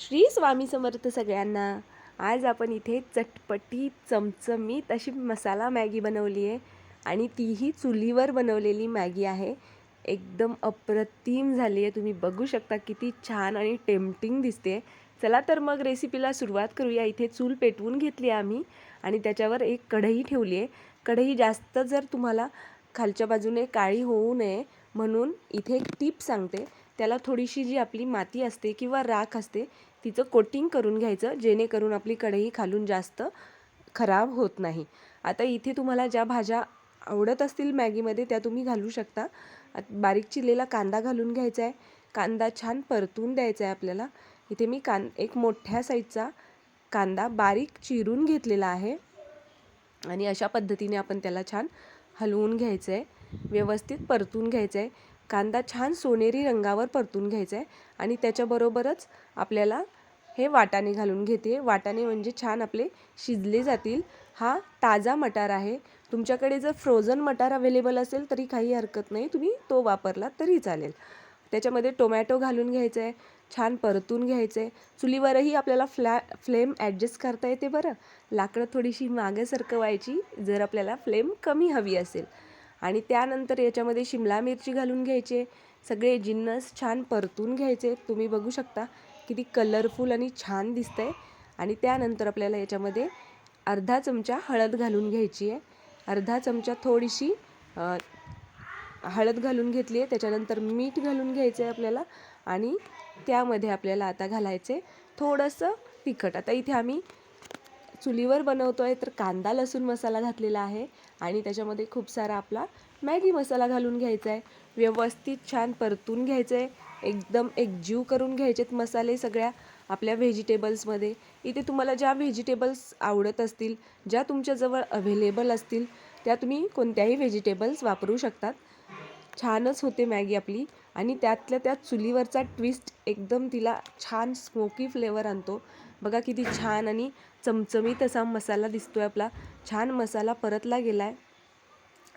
श्री स्वामी समर्थ सगळ्यांना. आज आपण इथे चटपटी चमचमीत अशी मसाला मॅगी बनवली आहे आणि तीही चुलीवर बनवलेली मॅगी आहे. एकदम अप्रतिम झाली आहे. तुम्ही बघू शकता किती छान आणि टेम्पटिंग दिसते. चला तर मग रेसिपीला सुरुवात करूया. इथे चूल पेटवून घेतली आहे आम्ही आणि त्याच्यावर एक कढई ठेवली आहे. कढई जास्त जर तुम्हाला खालच्या बाजूने काळी होऊ नये म्हणून इथे एक टीप सांगते. त्याला थोडीशी जी आपली माती असते किंवा राख असते तिचं कोटिंग करून घ्यायचं जेणेकरून आपली कढई खालून जास्त खराब होत नाही. आता इथे तुम्हाला ज्या भाज्या आवडत असतील मॅगीमध्ये त्या तुम्ही घालू शकता. बारीक चिरलेला कांदा घालून घ्यायचा आहे. कांदा छान परतून द्यायचा आहे आपल्याला. इथे मी कां एक मोठ्या साईजचा कांदा बारीक चिरून घेतलेला आहे. आणि अशा पद्धतीने आपण त्याला छान हलवून घ्यायचं आहे. व्यवस्थित परतून घ्यायचं आहे. कांदा छान सोनेरी रंगावर परतून घ्यायचा आहे आणि त्याच्याबरोबरच आपल्याला हे वाटाणे घालून घेते. वाटाणे म्हणजे छान आपले शिजले जातील. हा ताजा मटार आहे. तुमच्याकडे जर फ्रोझन मटार अवेलेबल असेल तरी काही हरकत नाही. तुम्ही तो वापरला तरी चालेल. त्याच्यामध्ये टोमॅटो घालून घ्यायचं आहे छान परतून घ्यायचं आहे चुलीवरही आपल्याला फ्लॅ फ्लेम ॲडजस्ट करता येते बरं. लाकडं थोडीशी मागे सरकवायची जर आपल्याला फ्लेम कमी हवी असेल. आणि त्यानंतर याच्यामध्ये शिमला मिरची घालून घ्यायचे. सगळे जिन्नस छान परतून घ्यायचे. तुम्ही बघू शकता किती कलरफुल आणि छान दिसतंय. आणि त्यानंतर आपल्याला याच्यामध्ये अर्धा चमचा हळद घालून घ्यायची आहे. अर्धा चमचा थोडीशी हळद घालून घेतली आहे. त्याच्यानंतर मीठ घालून घ्यायचं आहे आपल्याला. आणि त्यामध्ये आपल्याला आता घालायचे थोडंसं तिखट. आता इथे आम्ही चुलीवर बनवतो आहे तर कांदा लसूण मसाला घातलेला आहे आणि त्याच्यामध्ये खूप सारा आपला मॅगी मसाला घालून घ्यायचा आहे. व्यवस्थित छान परतून घ्यायचं आहे एकदम एकजीव करून घ्यायचेत मसाले सगळ्या आपल्या व्हेजिटेबल्समध्ये. इथे तुम्हाला ज्या व्हेजिटेबल्स आवडत असतील ज्या तुमच्याजवळ अव्हेलेबल असतील त्या तुम्ही कोणत्याही व्हेजिटेबल्स वापरू शकतात. छानच होते मॅगी आपली आणि त्यातल्या त्यात चुलीवरचा ट्विस्ट एकदम तिला छान स्मोकी फ्लेवर आणतो. बघा किती छान आणि चमचमीत असा मसाला दिसतोय आपला. छान मसाला परतला गेला आहे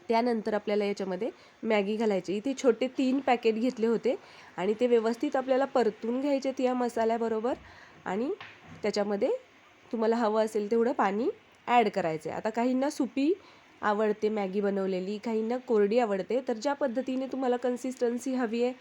त्यानंतर आपल्याला याच्यामध्ये मॅगी घालायची. इथे छोटे तीन पॅकेट घेतले होते आणि ते व्यवस्थित आपल्याला परतून घ्यायचे या मसाल्याबरोबर आणि त्याच्यामध्ये तुम्हाला हवं असेल तेवढं पाणी ॲड करायचं आहे आता काहींना सुपी आवडते मॅगी बनवलेली काहींना कोरडी आवडते तर ज्या पद्धतीने तुम्हाला कन्सिस्टन्सी हवी आहे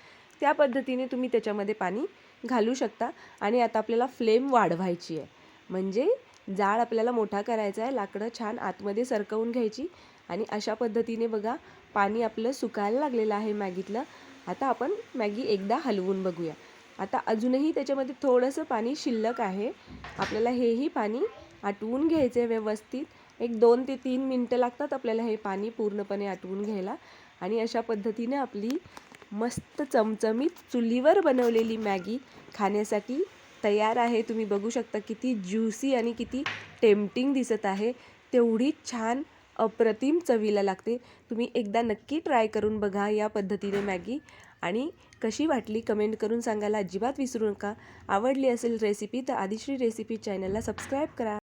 त्या पद्धतीने तुम्ही त्याच्यामध्ये पाणी घालू शकता. आणि आता आपल्याला फ्लेम वाढवायची आहे. म्हणजे जाळ आपल्याला मोठा करायचा आहे. लाकडं छान आतमध्ये सरकवून घ्यायची. आणि अशा पद्धतीने बघा पाणी आपलं सुकायला लागलेलं आहे मॅगीतलं. आता आपण मॅगी एकदा हलवून बघूया. आता अजूनही त्याच्यामध्ये थोडंसं पाणी शिल्लक आहे. आपल्याला हेही पाणी आटवून घ्यायचं आहे व्यवस्थित. एक दोन ते तीन मिनटं लागतात आपल्याला हे पाणी पूर्णपणे आटवून घ्यायला. आणि अशा पद्धतीने आपली मस्त चमचमीत चुलीवर बनवलेली मॅगी खाण्यासाठी तयार आहे. तुम्ही बघू शकता किती ज्युसी आणि किती टेम्पटिंग दिसत आहे. तेवढी छान अप्रतिम चवीला लागते. तुम्ही एकदा नक्की ट्राय करून बघा या पद्धतीने मॅगी. आणि कशी वाटली कमेंट करून सांगायला अजिबात विसरू नका. आवडली असेल रेसिपी तर आदिश्री रेसिपी चॅनलला सबस्क्राईब करा.